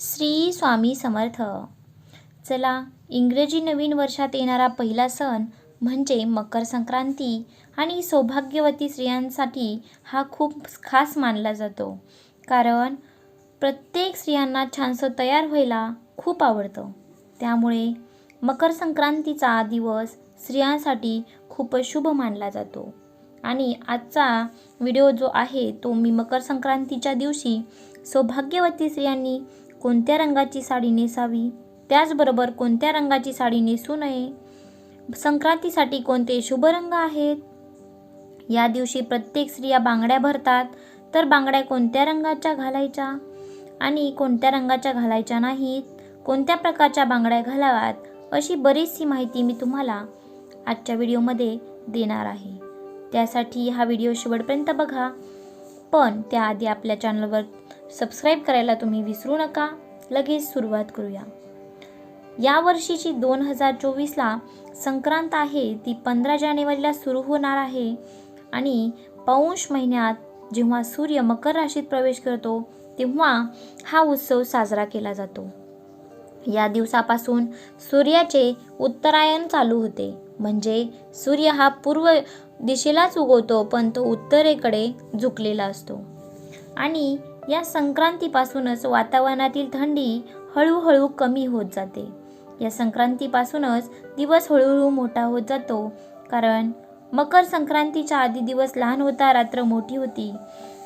श्री स्वामी समर्थ. चला इंग्रजी नवीन वर्षात येणारा पहिला सण म्हणजे मकर संक्रांती आणि सौभाग्यवती स्त्रियांसाठी हा खूप खास मानला जातो. कारण प्रत्येक स्त्रियांना छानसं तयार व्हायला खूप आवडतं. त्यामुळे मकर संक्रांतीचा दिवस स्त्रियांसाठी खूप शुभ मानला जातो. आणि आजचा व्हिडिओ जो आहे तो मी मकर संक्रांतीच्या दिवशी सौभाग्यवती स्त्रियांनी कोणत्या रंगाची साडी नेसावी? त्याचबरोबर कोणत्या रंगाची साडी नेसू नये? संक्रांतीसाठी कोणते शुभ रंग आहेत? या दिवशी प्रत्येक स्त्रिया बांगड्या भरतात. तर बांगड्या कोणत्या रंगाच्या घालायच्या? आणि कोणत्या रंगाच्या घालायच्या नाहीत? कोणत्या प्रकारच्या बांगड्या घालाव्यात? अशी बरीचशी माहिती मी तुम्हाला आजच्या व्हिडिओमध्ये देणार आहे. त्यासाठी हा व्हिडिओ शेवटपर्यंत बघा. पण त्याआधी आपल्या चॅनलवर सबस्क्राईब करायला तुम्ही विसरू नका. लगेच सुरुवात करूया. या वर्षीची दोन हजार चोवीसला संक्रांत आहे ती पंधरा जानेवारीला सुरू होणार आहे आणि पौष महिन्यात जेव्हा सूर्य मकर राशीत प्रवेश करतो तेव्हा हा उत्सव साजरा केला जातो. या दिवसापासून सूर्याचे उत्तरायण चालू होते. म्हणजे सूर्य हा पूर्व दिशेलाच उगवतो पण तो उत्तरेकडे झुकलेला असतो. आणि या संक्रांतीपासूनच वातावरणातील थंडी हळूहळू कमी होत जाते. या संक्रांतीपासूनच दिवस हळूहळू मोठा होत जातो. कारण मकर संक्रांतीच्या आधी दिवस लहान होता रात्र मोठी होती.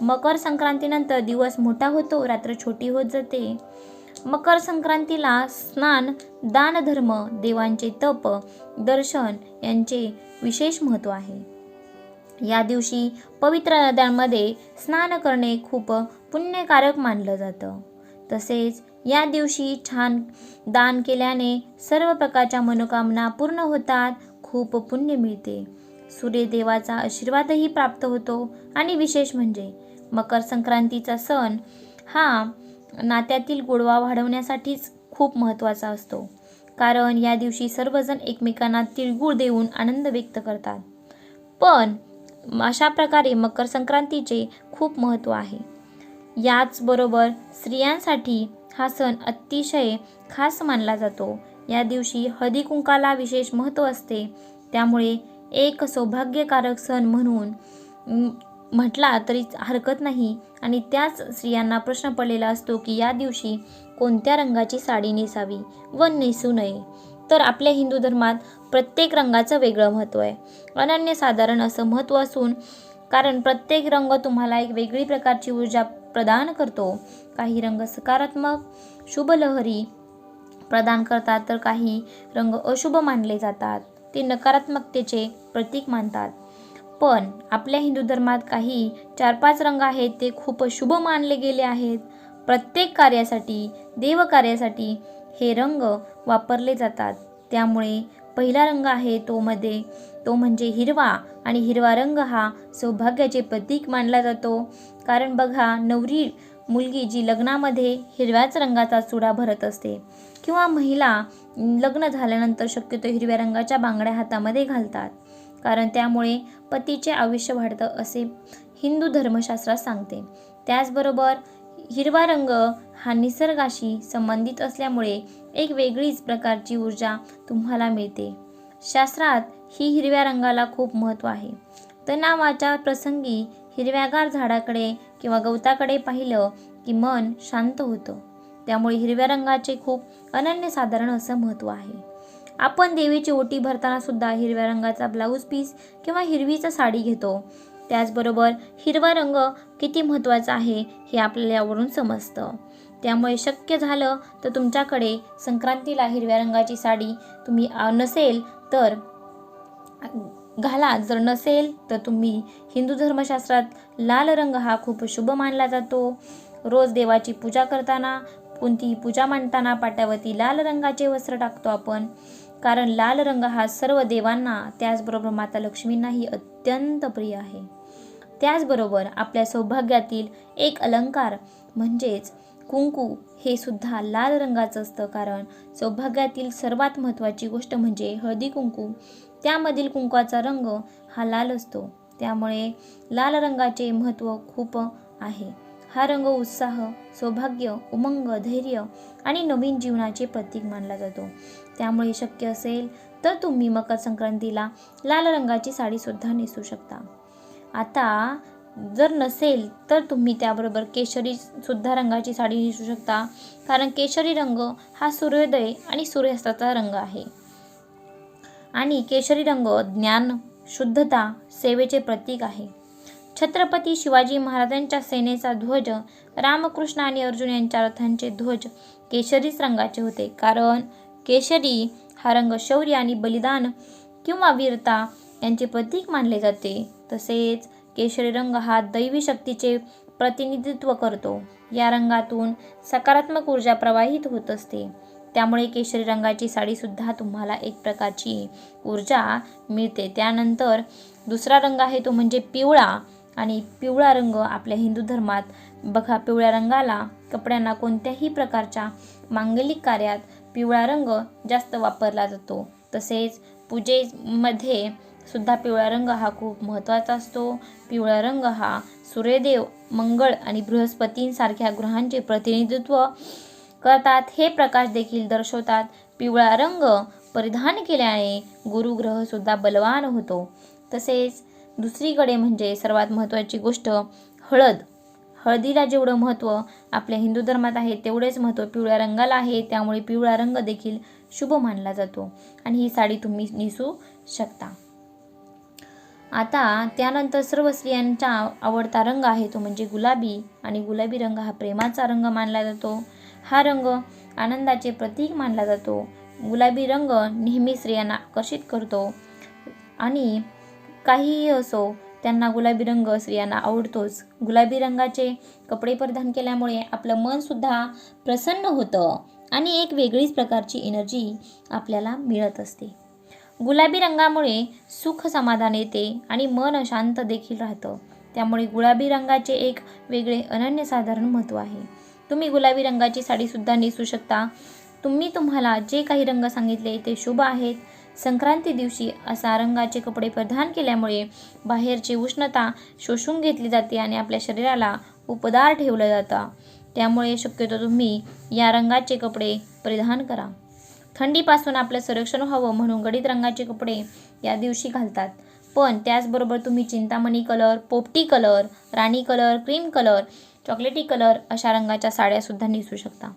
मकर संक्रांतीनंतर दिवस मोठा होतो रात्र छोटी होत जाते. मकर संक्रांतीला स्नान दानधर्म देवांचे तप दर्शन यांचे विशेष महत्त्व आहे. या दिवशी पवित्र नद्यांमध्ये स्नान करणे खूप पुण्यकारक मानलं जातं. तसेच या दिवशी छान दान केल्याने सर्व प्रकारच्या मनोकामना पूर्ण होतात खूप पुण्य मिळते. सूर्यदेवाचा आशीर्वादही प्राप्त होतो आणि विशेष म्हणजे मकर संक्रांतीचा सण हा नात्यातील गोडवा वाढवण्यासाठीच खूप महत्त्वाचा असतो. कारण या दिवशी सर्वजण एकमेकांना तिळगुळ देऊन आनंद व्यक्त करतात. पण अशा प्रकारे मकर संक्रांतीचे खूप महत्त्व आहे. याचबरोबर स्त्रियांसाठी हा सण अतिशय खास मानला जातो. या दिवशी हळदी कुंकाला विशेष महत्त्व असते. त्यामुळे एक सौभाग्यकारक सण म्हणून म्हटला तरी हरकत नाही. आणि त्याच स्त्रियांना प्रश्न पडलेला असतो की या दिवशी कोणत्या रंगाची साडी नेसावी व नेसू नये? तर आपल्या हिंदू धर्मात प्रत्येक रंगाचं वेगळं महत्त्व आहे. अनन्यसाधारण असं महत्त्व असून कारण प्रत्येक रंग तुम्हाला एक वेगळी प्रकारची ऊर्जा प्रदान करतो. काही रंग सकारात्मक शुभ लहरी प्रदान करतात तर काही रंग अशुभ मानले जातात. ते नकारात्मकतेचे प्रतीक मानतात. पण आपल्या हिंदू धर्मात काही चार पाच रंग आहेत ते खूप शुभ मानले गेले आहेत. प्रत्येक कार्यासाठी देवकार्यासाठी हे रंग वापरले जातात. त्यामुळे पहिला रंग आहे तो मध्ये. तो म्हणजे हिरवा आणि हिरवा रंग हा सौभाग्याचे प्रतीक मानला जातो. कारण बघा नवरी मुलगी जी लग्नामध्ये हिरव्याच रंगाचा चुडा भरत असते किंवा महिला लग्न झाल्यानंतर शक्यतो हिरव्या रंगाच्या बांगड्या हातामध्ये घालतात. कारण त्यामुळे पतीचे आयुष्य वाढतं असे हिंदू धर्मशास्त्रात सांगते. त्याचबरोबर हिरवा रंग हा निसर्गाशी संबंधित असल्यामुळे एक वेगळीच प्रकारची ऊर्जा तुम्हाला मिळते. शास्त्रात ही हिरव्या रंगाला खूप महत्त्व आहे. तणावाच्या प्रसंगी हिरव्यागार झाडाकडे किंवा गवताकडे पाहिलं की मन शांत होतं. त्यामुळे हिरव्या रंगाचे खूप अनन्यसाधारण असं महत्त्व आहे. आपण देवीची ओटी भरताना सुद्धा हिरव्या रंगाचा ब्लाऊज पीस किंवा हिरवीचा साडी घेतो. त्याचबरोबर हिरवा रंग किती महत्त्वाचा आहे हे आपल्याला यावरून समजतं. त्यामुळे शक्य झालं तर तुमच्याकडे संक्रांतीला हिरव्या रंगाची साडी तुम्ही नसेल तर घाला. जर नसेल तर तुम्ही हिंदू धर्मशास्त्रात लाल रंग हा खूप शुभ मानला जातो. रोज देवाची पूजा करताना कोणतीही पूजा मांडताना पाट्यावरती लाल रंगाचे वस्त्र टाकतो आपण. कारण लाल रंग हा सर्व देवांना त्याचबरोबर माता लक्ष्मींनाही अत्यंत प्रिय आहे. त्याचबरोबर आपल्या सौभाग्यातील एक अलंकार म्हणजेच कुंकू हे सुद्धा लाल रंगाचं असतं. कारण सौभाग्यातील सर्वात महत्त्वाची गोष्ट म्हणजे हळदी कुंकू. त्यामधील कुंकवाचा रंग हा लाल असतो. त्यामुळे लाल रंगाचे महत्त्व खूप आहे. हा रंग उत्साह सौभाग्य उमंग धैर्य आणि नवीन जीवनाचे प्रतीक मानला जातो. त्यामुळे शक्य असेल तर तुम्ही मकर संक्रांतीला लाल रंगाची साडीसुद्धा नेसू शकता. आता जर नसेल तर तुम्ही त्याबरोबर केशरी सुद्धा रंगाची साडी नेसू शकता. कारण केशरी रंग हा सूर्योदय आणि सूर्यास्ताचा रंग आहे. आणि केशरी रंग ज्ञान शुद्धता सेवेचे प्रतीक आहे. छत्रपती शिवाजी महाराजांच्या सेनेचा ध्वज रामकृष्ण आणि अर्जुन यांच्या रथांचे ध्वज केशरीच रंगाचे होते. कारण केशरी हा रंग शौर्य आणि बलिदान किंवा वीरता यांचे प्रतीक मानले जाते. तसेच केशरी रंग हा दैवी शक्तीचे प्रतिनिधित्व करतो. या रंगातून सकारात्मक ऊर्जा प्रवाहित होत असते. त्यामुळे केशरी रंगाची साडीसुद्धा तुम्हाला एक प्रकारची ऊर्जा मिळते. त्यानंतर दुसरा रंग आहे तो म्हणजे पिवळा. आणि पिवळा रंग आपल्या हिंदू धर्मात बघा पिवळ्या रंगाला कपड्यांना कोणत्याही प्रकारच्या मांगलिक कार्यात पिवळा रंग जास्त वापरला जातो. तसेच पूजेमध्ये सुद्धा पिवळा रंग हा खूप महत्त्वाचा असतो. पिवळा रंग हा सूर्यदेव मंगळ आणि बृहस्पतींसारख्या ग्रहांचे प्रतिनिधित्व करतात. हे प्रकाश देखील दर्शवतात. पिवळा रंग परिधान केल्याने गुरुग्रहसुद्धा बलवान होतो. तसेच दुसरीकडे म्हणजे सर्वात महत्त्वाची गोष्ट हळद. हळदीला जेवढं महत्त्व आपल्या हिंदू धर्मात आहे तेवढेच महत्त्व पिवळ्या रंगाला आहे. त्यामुळे पिवळा रंग देखील शुभ मानला जातो. आणि ही साडी तुम्ही नेसू शकता. आता त्यानंतर सर्व स्त्रियांचा आवडता रंग आहे तो म्हणजे गुलाबी. आणि गुलाबी रंग हा प्रेमाचा रंग मानला जातो. हा रंग आनंदाचे प्रतीक मानला जातो. गुलाबी रंग नेहमी स्त्रियांना आकर्षित करतो. आणि काहीही असो त्यांना गुलाबी रंग स्त्रियांना आवडतोच. गुलाबी रंगाचे कपडे परिधान केल्यामुळे आपलं मनसुद्धा प्रसन्न होतं आणि एक वेगळीच प्रकारची एनर्जी आपल्याला मिळत असते. गुलाबी रंगामुळे सुख समाधान येते आणि मन शांत देखील राहतं. त्यामुळे गुलाबी रंगाचे एक वेगळे अनन्यसाधारण महत्त्व आहे. तुम्ही गुलाबी रंगाची साडीसुद्धा नेसू शकता. तुम्ही तुम्हाला जे काही रंग सांगितले ते शुभ आहेत. संक्रांती दिवशी असा रंगाचे कपडे परिधान केल्यामुळे बाहेरची उष्णता शोषून घेतली जाते आणि आपल्या शरीराला उपदार ठेवलं जातं. त्यामुळे शक्यतो तुम्ही या रंगाचे कपडे परिधान करा. थंडीपासून आपलं संरक्षण व्हावं म्हणून गडीत रंगाचे कपडे या दिवशी घालतात. पण त्याचबरोबर तुम्ही चिंतामणी कलर पोपटी कलर राणी कलर क्रीम कलर चॉकलेटी कलर अशा रंगाच्या साड्यासुद्धा नेसू शकता.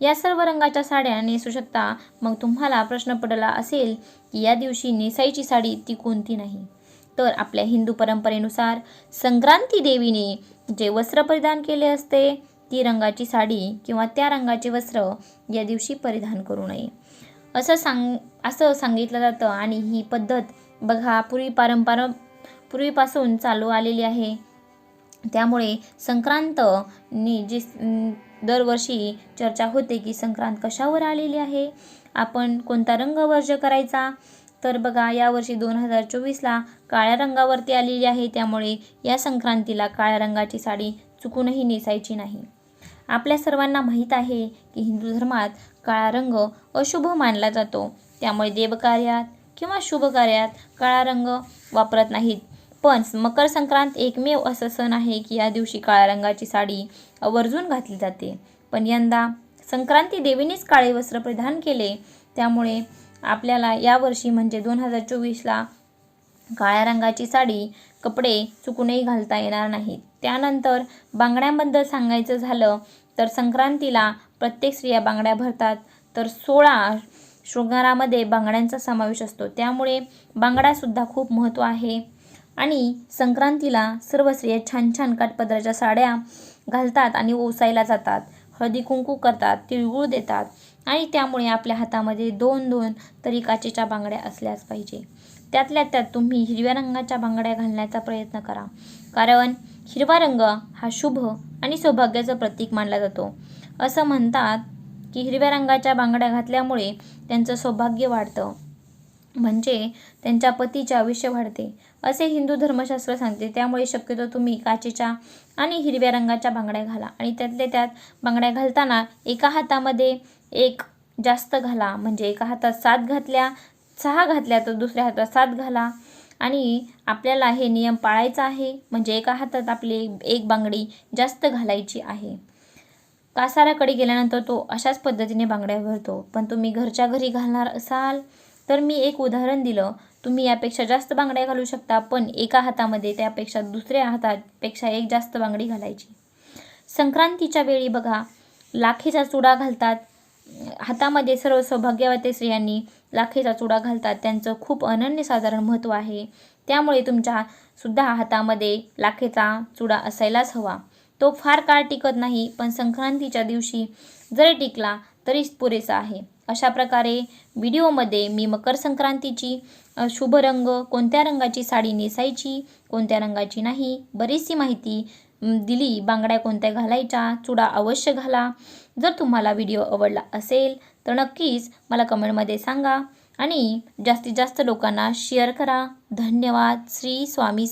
या सर्व रंगाच्या साड्या नेसू शकता. मग तुम्हाला प्रश्न पडला असेल की या दिवशी नेसायची साडी ती कोणती नाही? तर आपल्या हिंदू परंपरेनुसार संक्रांती देवीने जे वस्त्र परिधान केले असते ती रंगाची साडी किंवा त्या रंगाचे वस्त्र या दिवशी परिधान करू नये. असं सांग असं सांगितलं जातं. आणि ही पद्धत बघा पूर्वी पारंपार पूर्वीपासून चालू आलेली आहे. त्यामुळे संक्रांत नी जी दरवर्षी चर्चा होते की संक्रांत कशावर आलेली आहे? आपण कोणता रंग वर्ज करायचा? तर बघा यावर्षी दोन हजार चोवीसला काळ्या रंगावरती आलेली आहे. त्यामुळे या संक्रांतीला काळ्या रंगाची साडी चुकूनही नेसायची नाही. आपल्या सर्वांना माहीत आहे की हिंदू धर्मात काळा रंग अशुभ मानला जातो. त्यामुळे देवकार्यात किंवा शुभ कार्यात काळा रंग वापरत नाहीत. पण मकर संक्रांत एकमेव असं सण आहे की या दिवशी काळ्या रंगाची साडी आवर्जून घातली जाते. पण यंदा संक्रांती देवीनेच काळे वस्त्र परिधान केले. त्यामुळे आपल्याला यावर्षी म्हणजे दोन हजार चोवीसला काळ्या रंगाची साडी कपडे चुकूनही घालता येणार नाहीत. त्यानंतर बांगड्यांबद्दल सांगायचं झालं तर संक्रांतीला प्रत्येक स्त्रिया बांगड्या भरतात. तर सोळा शृंगारामध्ये बांगड्यांचा समावेश असतो. त्यामुळे बांगड्यासुद्धा खूप महत्त्व आहे. आणि संक्रांतीला सर्व स्त्रिया छान छान काठपदराच्या साड्या घालतात आणि ओसायला जातात. हळदी कुंकू करतात तिळगुळ देतात. आणि त्यामुळे आपल्या हातामध्ये दोन दोन तरी काचेच्या बांगड्या असल्याच पाहिजे. त्यातल्या त्यात तुम्ही हिरव्या रंगाच्या बांगड्या घालण्याचा प्रयत्न करा. कारण हिरवा रंग हा शुभ आणि सौभाग्याचं प्रतीक मानला जातो. असं म्हणतात की हिरव्या रंगाच्या बांगड्या घातल्यामुळे त्यांचं सौभाग्य वाढतं. म्हणजे त्यांच्या पतीचे आयुष्य वाढते. असे हिंदू धर्मशास्त्र सांगते. त्यामुळे शक्यतो तुम्ही काचेच्या आणि हिरव्या रंगाच्या बांगड्या घाला आणि त्यातल्या त्यात बांगड्या घालताना एका हातामध्ये एक जास्त घाला. म्हणजे एका हातात सात घातल्या सहा घातल्या तर दुसऱ्या हातात सात घाला. आणि आपल्याला हे नियम पाळायचा आहे. म्हणजे एका हातात आपली एक बांगडी जास्त घालायची आहे. कासाराकडे गेल्यानंतर तो अशाच पद्धतीने बांगड्या भरतो. पण तुम्ही घरच्या घरी घालणार असाल तर मी एक उदाहरण दिलं. तुम्ही यापेक्षा जास्त बांगड्या घालू शकता पण एका हातामध्ये त्यापेक्षा दुसऱ्या हातापेक्षा एक जास्त बांगडी घालायची. संक्रांतीच्या वेळी बघा लाखेचा चुडा घालतात. हातामध्ये सर्व सौभाग्यवती स्त्रियांनी लाखेचा चुडा घालतात. त्यांचं खूप अनन्यसाधारण महत्त्व आहे. त्यामुळे तुमच्या सुद्धा हातामध्ये लाखेचा चुडा असायलाच हवा. तो फार काळ टिकत नाही पण संक्रांतीच्या दिवशी जरी टिकला तरी पुरेसा आहे. अशा प्रकारे व्हिडिओमध्ये मी मकर संक्रांतीची शुभ रंग कोणत्या रंगाची साडी नेसायची कोणत्या रंगाची नाही बरीचशी माहिती दिली. बांगड्या कोणत्या घालायच्या चुडा अवश्य घाला. जर तुम्हाला व्हिडिओ आवडला असेल तर नक्कीच मला कमेंटमध्ये सांगा. आणि जास्तीत जास्त लोकांना शेअर करा. धन्यवाद. श्री स्वामी